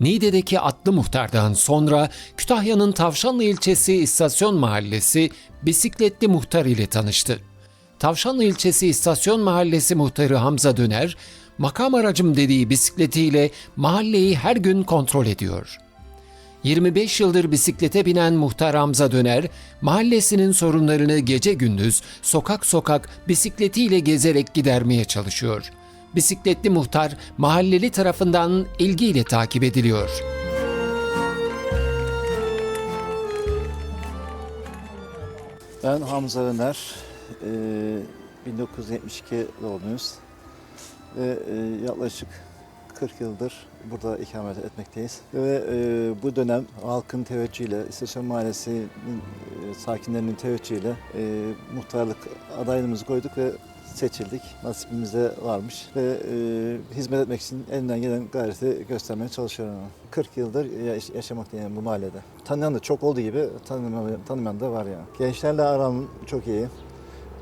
Niğde'deki Atlı Muhtar'dan sonra Kütahya'nın Tavşanlı ilçesi İstasyon Mahallesi bisikletli muhtar ile tanıştı. Tavşanlı ilçesi İstasyon Mahallesi muhtarı Hamza Döner, makam aracım dediği bisikletiyle mahalleyi her gün kontrol ediyor. 25 yıldır bisiklete binen muhtar Hamza Döner, mahallesinin sorunlarını gece gündüz sokak sokak bisikletiyle gezerek gidermeye çalışıyor. Bisikletli muhtar mahalleli tarafından ilgiyle takip ediliyor. Ben Hamza Öner, Ee, 1972 doğumluyuz ve e, yaklaşık 40 yıldır burada ikamet etmekteyiz. Ve e, bu dönem halkın teveccühüyle, İstasyon Mahallesi'nin e, sakinlerinin teveccühüyle muhtarlık adaylığımızı koyduk ve seçildik. Nasibimizde varmış ve e, hizmet etmek için elinden gelen gayreti göstermeye çalışıyorum. 40 yıldır yaş- yaşamaktayım bu mahallede. Tanıyan da çok olduğu gibi tanımayan, tanımayan da var yani. Gençlerle aram çok iyi.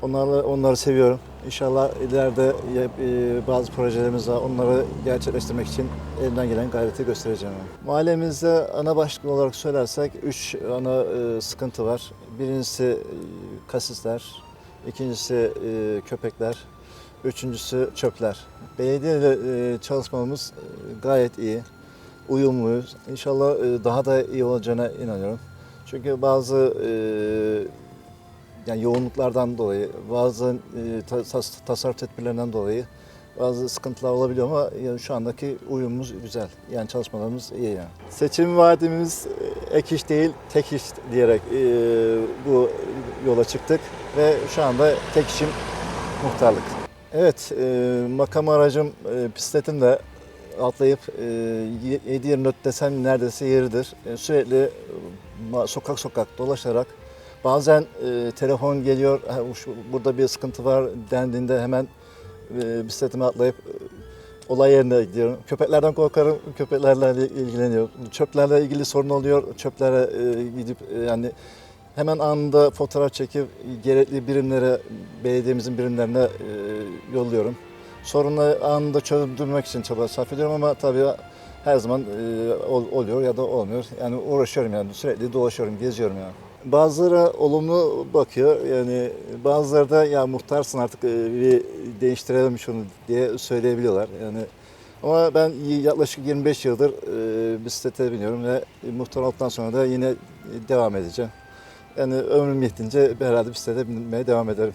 Onlarla onları seviyorum. İnşallah ileride ya- e, bazı projelerimiz var. Onları gerçekleştirmek için elimden gelen gayreti göstereceğim. Mahallemizde ana başlık olarak söylersek üç ana e, sıkıntı var. Birincisi e, kasisler, ikincisi e, köpekler, üçüncüsü çöpler. Belediye ile e, çalışmamız e, gayet iyi, uyumluyuz. İnşallah e, daha da iyi olacağına inanıyorum. Çünkü bazı e, yani yoğunluklardan dolayı, bazı e, ta- tas- tasarruf tedbirlerinden dolayı bazı sıkıntılar olabiliyor ama yani şu andaki uyumumuz güzel. Yani çalışmalarımız iyi yani. Seçim vaadimiz e, ek iş değil, tek iş diyerek e, bu yola çıktık ve şu anda tek işim muhtarlık. Evet, e, makam aracım e, bisikletim de atlayıp e, 7-24 desem neredeyse yeridir. E, sürekli e, sokak sokak dolaşarak bazen e, telefon geliyor, "Ha, şu- burada bir sıkıntı var dendiğinde hemen e, bisikletime atlayıp olay yerine gidiyorum. Köpeklerden korkarım, köpeklerle ilgileniyorum. Çöplerle ilgili sorun oluyor, çöplere e, gidip e, yani hemen anında fotoğraf çekip gerekli birimlere, belediyemizin birimlerine e, yolluyorum. Sorunu anında çözdürmek için çaba sarf ediyorum ama tabii her zaman e, ol- oluyor ya da olmuyor. Yani uğraşıyorum yani sürekli dolaşıyorum, geziyorum yani. Bazıları olumlu bakıyor yani bazıları da ya muhtarsın artık e, bir değiştirelim şunu diye söyleyebiliyorlar. Yani ama ben yaklaşık 25 yıldır e, bisiklete biniyorum ve muhtar olduktan sonra da yine devam edeceğim. Yani ömrüm yetince herhalde bisiklete binmeye devam ederim.